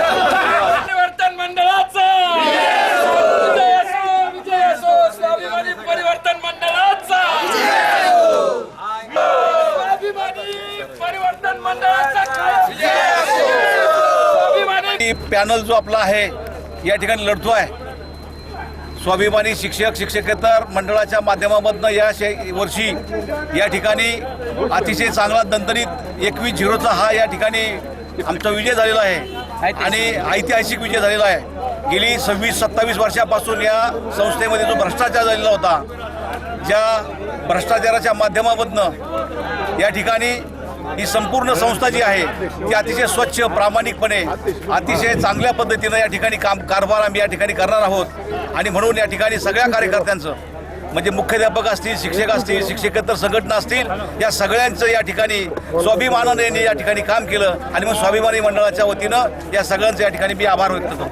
परिवर्तन मंडळाचा. विजय असो विजय असो स्वाभिमानी परिवर्तन मंडळाचा. स्वाभिमानी परिवर्तन मंडळाचा स्वाभिमानी पॅनल जो आपला आहे या ठिकाणी लढतो आहे स्वाभिमानी शिक्षक शिक्षकेतर मंडळाच्या माध्यमामधनं या शे वर्षी या ठिकाणी अतिशय चांगला दणदणीत एकवीस झिरोचा हा या ठिकाणी आमचा विजय झालेला आहे. आणि ऐतिहासिक विजय झालेला आहे. गेली सव्वीस सत्तावीस वर्षापासून या संस्थेमध्ये जो भ्रष्टाचार झालेला होता ज्या भ्रष्टाचाराच्या माध्यमामधनं या ठिकाणी ही संपूर्ण संस्था जी आहे ती अतिशय स्वच्छ प्रामाणिकपणे अतिशय चांगल्या पद्धतीनं या ठिकाणी काम कारभार आम्ही या ठिकाणी करणार आहोत. आणि म्हणून या ठिकाणी सगळ्या कार्यकर्त्यांचं म्हणजे मुख्याध्यापक असतील शिक्षक असतील शिक्षकेतर संघटना असतील या सगळ्यांचं या ठिकाणी स्वाभिमानाने यांनी या ठिकाणी काम केलं. आणि मग स्वाभिमानी मंडळाच्या वतीनं या सगळ्यांचं या ठिकाणी मी आभार व्यक्त करतो.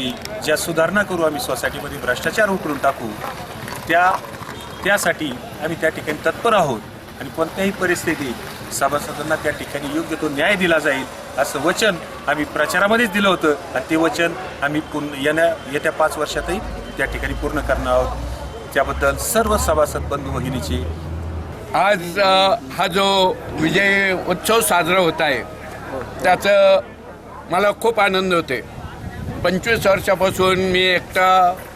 परिवर्तन ज्या सुधारणा करू आम्ही सोसायटीमध्ये भ्रष्टाचार उकरून टाकू त्या त्यासाठी आम्ही त्या ठिकाणी तत्पर आहोत. आणि कोणत्याही परिस्थितीत सभासदांना त्या ठिकाणी योग्य तो न्याय दिला जाईल असं वचन आम्ही प्रचारामध्येच दिलं होतं. आणि ते वचन आम्ही पूर्ण येण्या येत्या पाच वर्षातही त्या ठिकाणी पूर्ण करणार आहोत. त्याबद्दल सर्व सभासद बंधू भगिनीचे आज हा जो विजय उत्सव साजरा होत आहे त्याचं मला खूप आनंद होते पंचवीस वर्षापासून मी एकटा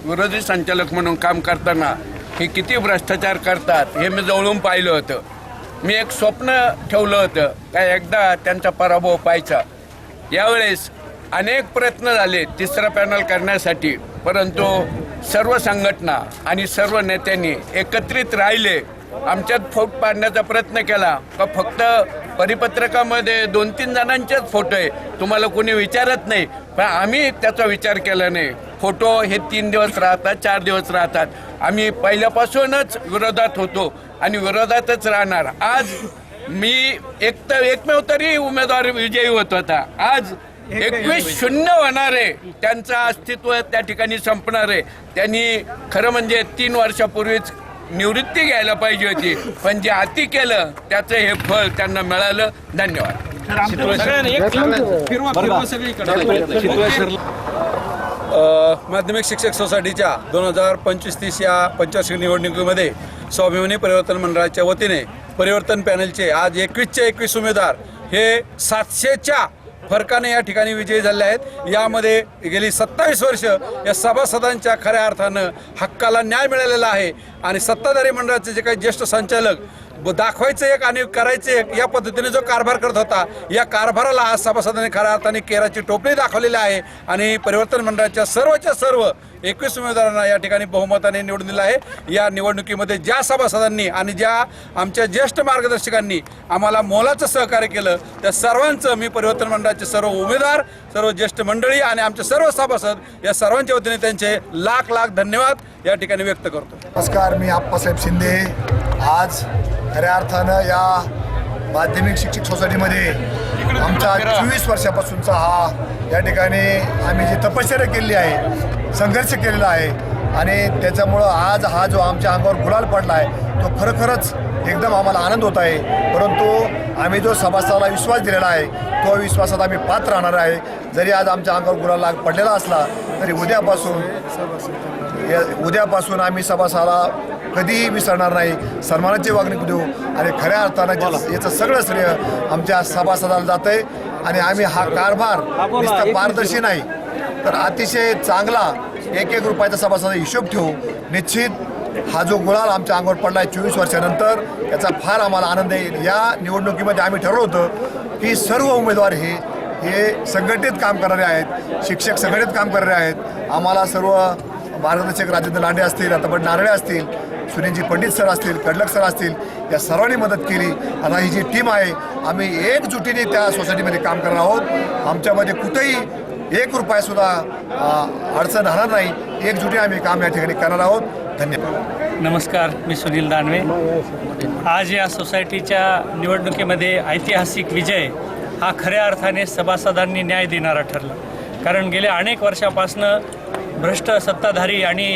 विरोधी संचालक म्हणून काम करताना हे किती भ्रष्टाचार करतात हे मी जवळून पाहिलं होतं. मी एक स्वप्न ठेवलं होतं काय एकदा त्यांचा पराभव पाहायचा यावेळेस अनेक प्रयत्न झाले तिसरा पॅनल करण्यासाठी परंतु सर्व संघटना आणि सर्व नेत्यांनी एकत्रित राहिले. आमच्यात फोट पाडण्याचा प्रयत्न केला का फक्त परिपत्रकामध्ये दोन तीन जणांचेच फोटो आहे. तुम्हाला कोणी विचारत नाही पण आम्ही त्याचा विचार केला नाही. फोटो हे तीन दिवस राहतात चार दिवस राहतात. आम्ही पहिल्यापासूनच विरोधात होतो आणि विरोधातच राहणार. आज मी एक तर एकमेव तरी उमेदवार विजयी होत होता. आज एकवीस शून्य होणार आहे. त्यांचं अस्तित्व त्या ठिकाणी संपणार आहे. त्यांनी खरं म्हणजे तीन वर्षापूर्वीच निवृत्ती घ्यायला पाहिजे होती. पण जे अति केलं त्याचं हे फळ त्यांना मिळालं. धन्यवाद. माध्यमिक शिक्षक सोसायटीच्या दोन हजार पंचवीस तीस या पंचवार्षिक निवडणुकीमध्ये स्वाभिमानी परिवर्तन मंडळाच्या वतीने परिवर्तन पॅनलचे आज एकवीसचे एकवीस उमेदवार हे सातशेच्या फरकाने या ठिकाणी विजयी झाले आहेत. यामध्ये गेली सत्तावीस वर्ष या सभासदांच्या खऱ्या अर्थानं हक्काला न्याय मिळालेला आहे. आणि सत्ताधारी मंडळाचे जे काही ज्येष्ठ संचालक दाखवायचं एक आणि करायचं एक या पद्धतीने जो कारभार करत होता या कारभाराला आज सभासदांनी खऱ्या अर्थाने केराची टोपली दाखवलेली आहे आणि परिवर्तन मंडळाच्या सर्वच्या सर्व एकवीस उमेदवारांना या ठिकाणी बहुमताने निवडून दिलं आहे. या निवडणुकीमध्ये ज्या सभासदांनी आणि ज्या आमच्या ज्येष्ठ मार्गदर्शकांनी आम्हाला मोलाचं सहकार्य केलं त्या सर्वांचं मी परिवर्तन मंडळाचे सर्व उमेदवार सर्व ज्येष्ठ मंडळी आणि आमचे सर्व सभासद या सर्वांच्या वतीने त्यांचे लाख लाख धन्यवाद या ठिकाणी व्यक्त करतो. नमस्कार मी आप्पासाहेब शिंदे. आज खऱ्या अर्थानं या माध्यमिक शिक्षक सोसायटीमध्ये आमचा चोवीस वर्षापासूनचा हा या ठिकाणी आम्ही जी तपश्चर्या केलेली आहे संघर्ष केलेला आहे आणि त्याच्यामुळं आज हा जो आमच्या अंगावर गुलाल पडला आहे तो खरोखरच एकदम आम्हाला आनंद होत आहे. परंतु आम्ही जो सभासदाला विश्वास दिलेला आहे तो विश्वासात आम्ही पात्र राहणार आहे. जरी आज आमच्या अंगावर गुलाल लाग पडलेला असला तरी उद्यापासून या उद्यापासून आम्ही सभासहाला कधीही विसरणार नाही. सन्मानाची वागणूक देऊ आणि खऱ्या अर्थानं याचं सगळं श्रेय आमच्या सभासदाला जातं आहे आणि आम्ही हा कारभार नुसता पारदर्शी नाही. तर अतिशय चांगला एक एक रुपयाचा सभासदा हिशोब ठेवू. निश्चित हा जो गुलाल आमच्या अंगावर पडला आहे चोवीस वर्षानंतर याचा फार आम्हाला आनंद येईल. या निवडणुकीमध्ये आम्ही ठरवलं होतं की सर्व उमेदवार हे हे संघटित काम करणारे आहेत. शिक्षक संघटित काम करणारे आहेत. आम्हाला सर्व मार्गदर्शक राजेंद्र लांडे असतील आता नारळे असतील सुनीलजी पंडित सर असतील कडलक सर असतील या सर्वांनी मदत केली. आणि ही जी टीम आहे आम्ही एकजुटीने त्या सोसायटीमध्ये काम करणार आहोत. आमच्यामध्ये कुठेही एक रुपयासुद्धा अडचण राहणार नाही. एकजुटी आम्ही काम या ठिकाणी करणार आहोत. धन्यवाद. नमस्कार मी सुनील दानवे. आज या सोसायटीच्या निवडणुकीमध्ये ऐतिहासिक विजय हा खऱ्या अर्थाने सभासदांनी न्याय देणारा ठरला. कारण गेल्या अनेक वर्षापासनं भ्रष्ट सत्ताधारी आणि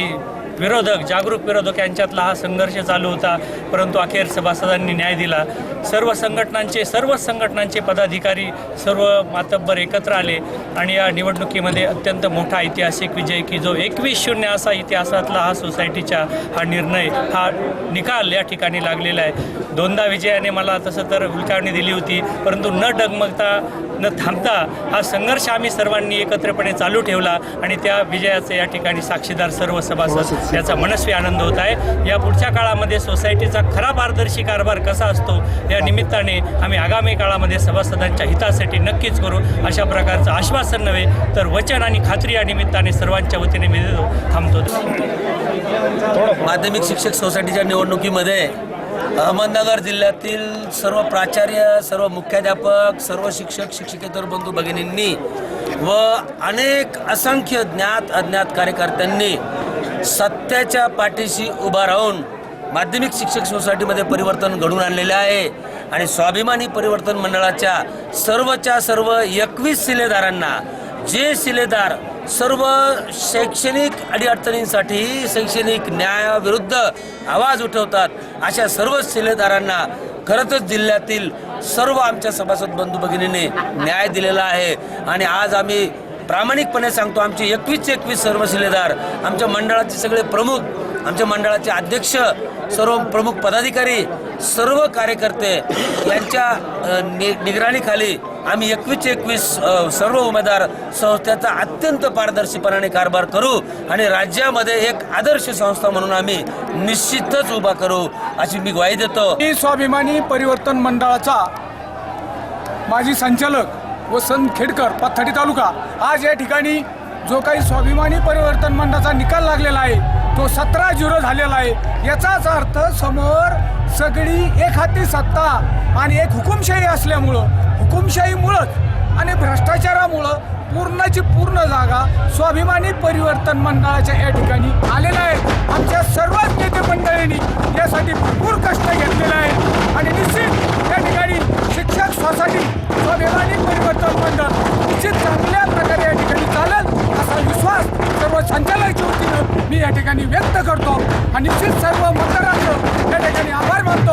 विरोधक जागरूक विरोधक यांच्यातला हा संघर्ष चालू होता. परंतु अखेर सभासदांनी न्याय दिला. सर्व संघटनांचे सर्वच संघटनांचे पदाधिकारी सर्व मातब्बर एकत्र आले आणि या निवडणुकीमध्ये अत्यंत मोठा ऐतिहासिक विजय की जो एकवीस शून्य असा इतिहासातला हा सोसायटीचा हा निर्णय हा निकाल या ठिकाणी लागलेला आहे. दोनदा विजयाने मला तसं तर हुलकावणी दिली होती परंतु न डगमगता न थांबता हा संघर्ष आम्ही सर्वांनी एकत्रपणे चालू ठेवला आणि त्या विजयाचे या ठिकाणी साक्षीदार सर्व सभासद याचा मनस्वी आनंद होत आहे. या पुढच्या काळामध्ये सोसायटीचा खरा पारदर्शी कारभार कसा असतो या निमित्ताने आम्ही आगामी काळामध्ये सभासदांच्या हितासाठी नक्कीच करू अशा प्रकारचं आश्वासन नव्हे तर वचन आणि खात्री या निमित्ताने सर्वांच्या वतीने मी देतो थांबतो. माध्यमिक शिक्षक सोसायटीच्या निवडणुकीमध्ये अहमदनगर जिल्ह्यातील सर्व प्राचार्य सर्व मुख्याध्यापक सर्व शिक्षक शिक्षकेतर बंधू भगिनींनी व अनेक असंख्य ज्ञात अज्ञात कार्यकर्त्यांनी सत्याच्या पाठीशी उभा राहून माध्यमिक शिक्षक सोसायटीमध्ये परिवर्तन घडून आणलेले आहे आणि स्वाभिमानी परिवर्तन मंडळाच्या सर्वच्या सर्व एकवीस शिलेदारांना जे शिलेदार सर्व शैक्षणिक अडीअडचणींसाठी शैक्षणिक न्यायाविरुद्ध आवाज उठवतात अशा सर्व शिलेदारांना खरंच जिल्ह्यातील सर्व आमच्या सभासद बंधू भगिनीने न्याय दिलेला आहे. आणि आज आम्ही प्रामाणिकपणे सांगतो आमचे एकवीस एकवीस सर्व शिलेदार आमच्या मंडळाचे सगळे प्रमुख आमच्या मंडळाचे अध्यक्ष सर्व प्रमुख पदाधिकारी सर्व कार्यकर्ते यांच्या नि निगराणीखाली आम्ही एकवीस एकवीस सर्व उमेदवार संस्थेचा अत्यंत पारदर्शीपणाने कारभार करू आणि राज्यामध्ये एक आदर्श संस्था म्हणून आम्ही निश्चितच उभा करू अशी मी ग्वाही देतो. मी स्वाभिमानी परिवर्तन मंडळाचा माजी संचालक वसंत खेडकर पाथडी तालुका. आज या ठिकाणी जो काही स्वाभिमानी परिवर्तन मंडळाचा निकाल लागलेला आहे तो सतरा झिरो झालेला आहे. याचाच अर्थ समोर सगळी एक हाती सत्ता आणि एक हुकुमशाही असल्यामुळं हुकुमशाहीमुळंच आणि भ्रष्टाचारामुळं पूर्णची पूर्ण जागा स्वाभिमानी परिवर्तन मंडळाच्या या ठिकाणी आलेला आहे आमच्या सर्वच नेते मंडळींनी यासाठी भरपूर कष्ट घेतलेला आहे आणि निश्चित या ठिकाणी शिक्षक सोसायटी स्वाभिमानी परिवर्तन मंडळ निश्चित चांगल्या प्रकारे या ठिकाणी चालेल असा विश्वास सर्व संचालकाच्या वतीनं मी या ठिकाणी व्यक्त करतो आणि निश्चित सर्व मतदारांचं या ठिकाणी आभार मानतो.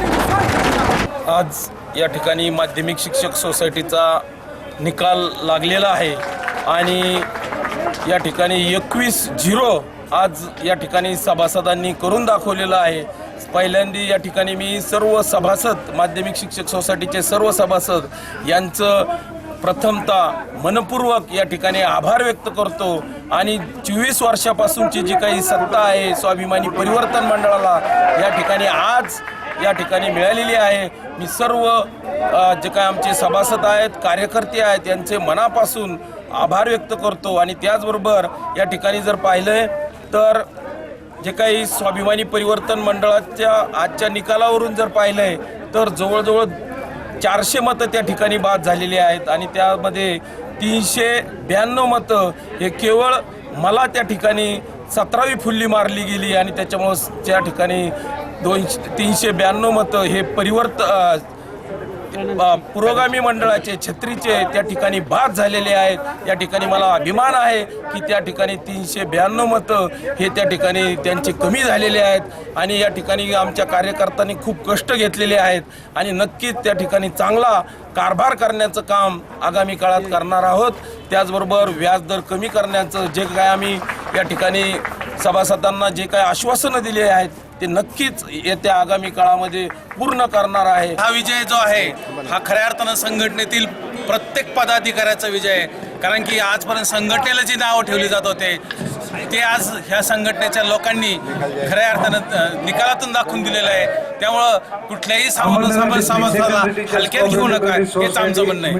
विश्वास आज या ठिकाणी माध्यमिक शिक्षक सोसायटीचा निकाल लागलेला आहे आणि या ठिकाणी एकवीस झिरो आज या ठिकाणी सभासदांनी करून दाखवलेलं आहे. पहिल्यांदा या ठिकाणी मी सर्व सभासद माध्यमिक शिक्षक सोसायटीचे सर्व सभासद यांचं प्रथमतः मनपूर्वक या ठिकाणी आभार व्यक्त करतो आणि चोवीस वर्षापासूनची जी काही सत्ता आहे स्वाभिमानी परिवर्तन मंडळाला या ठिकाणी आज या ठिकाणी मिळालेली आहे. मी सर्व जे काय आमचे सभासद आहेत कार्यकर्ते आहेत यांचे मनापासून आभार व्यक्त करतो आणि त्याचबरोबर या ठिकाणी जर पाहिलं तर जे काही स्वाभिमानी परिवर्तन मंडळाच्या आजच्या निकालावरून जर पाहिलंय तर जवळजवळ चारशे मतं त्या ठिकाणी बाद झालेली आहेत आणि त्यामध्ये तीनशे ब्याण्णव मतं हे केवळ मला त्या ठिकाणी सतरावी फुल्ली मारली गेली आणि त्याच्यामुळं त्या ठिकाणी दोनशे तीनशे ब्याण्णव मतं हे परिवर्त पुरोगामी मंडळाचे छत्रीचे त्या ठिकाणी बाद झालेले आहेत. या ठिकाणी मला अभिमान आहे की त्या ठिकाणी तीनशे ब्याण्णव मतं हे त्या ठिकाणी त्यांचे कमी झालेले आहेत आणि या ठिकाणी आमच्या कार्यकर्त्यांनी खूप कष्ट घेतलेले आहेत आणि नक्कीच त्या ठिकाणी चांगला कारभार करण्याचं काम आगामी काळात करणार आहोत. त्याचबरोबर व्याजदर कमी करण्याचं जे काय आम्ही या ठिकाणी सभासदांना जे काय आश्वासनं दिली आहेत ते नक्कीच येत्या आगामी काळामध्ये पूर्ण करणार आहे. हा विजय जो आहे हा खऱ्या अर्थानं संघटनेतील प्रत्येक पदाधिकाऱ्याचा विजय आहे. कारण की आजपर्यंत संघटनेला जी नावं ठेवली जात होते ते आज ह्या संघटनेच्या लोकांनी खऱ्या अर्थानं निकालातून दाखवून दिलेलं आहे. त्यामुळं कुठल्याही सामान्य समाज समाजाला हलक्यात घेऊ नका हेच आमचं म्हणणं आहे.